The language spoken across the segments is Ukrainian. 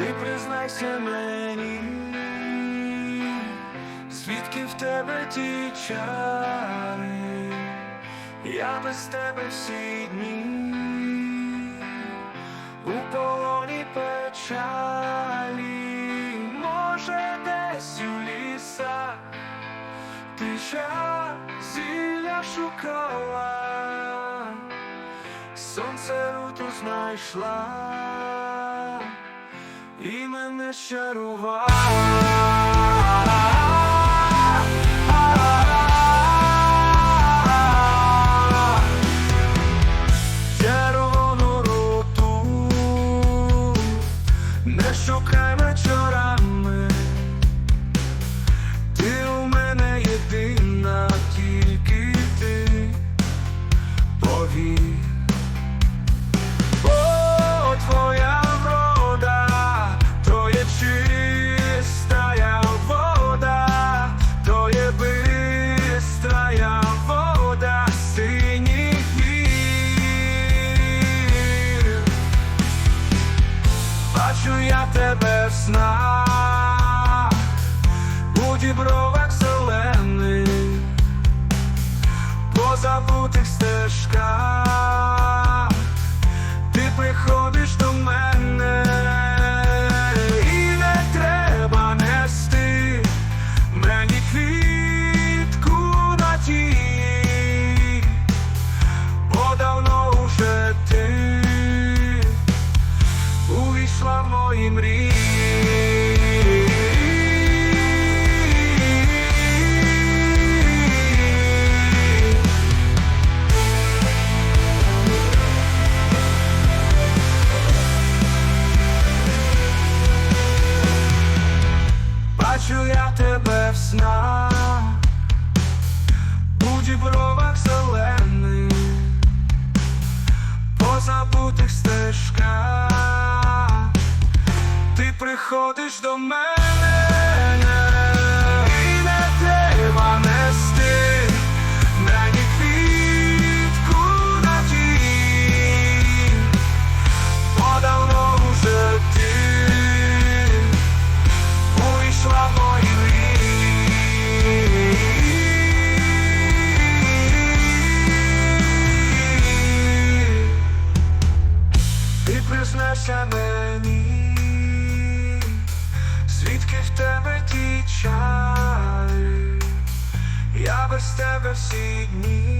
Ти признайся мені, звідки в тебе ті чари, я без тебе всі дні, у полоні печалі, може десь у лісах ти час зілля шукала, сонце руту знайшла і мене щарувала. Червону роту не шукай вечорами. Бачу я тебе в снах, у дібровах зелених, по забутих стежках, ти приходиш до мене, Imri. Приходиш до мене, і не треба ті чари, я без тебе всі дні,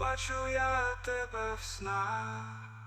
Бачу я тебе в снах.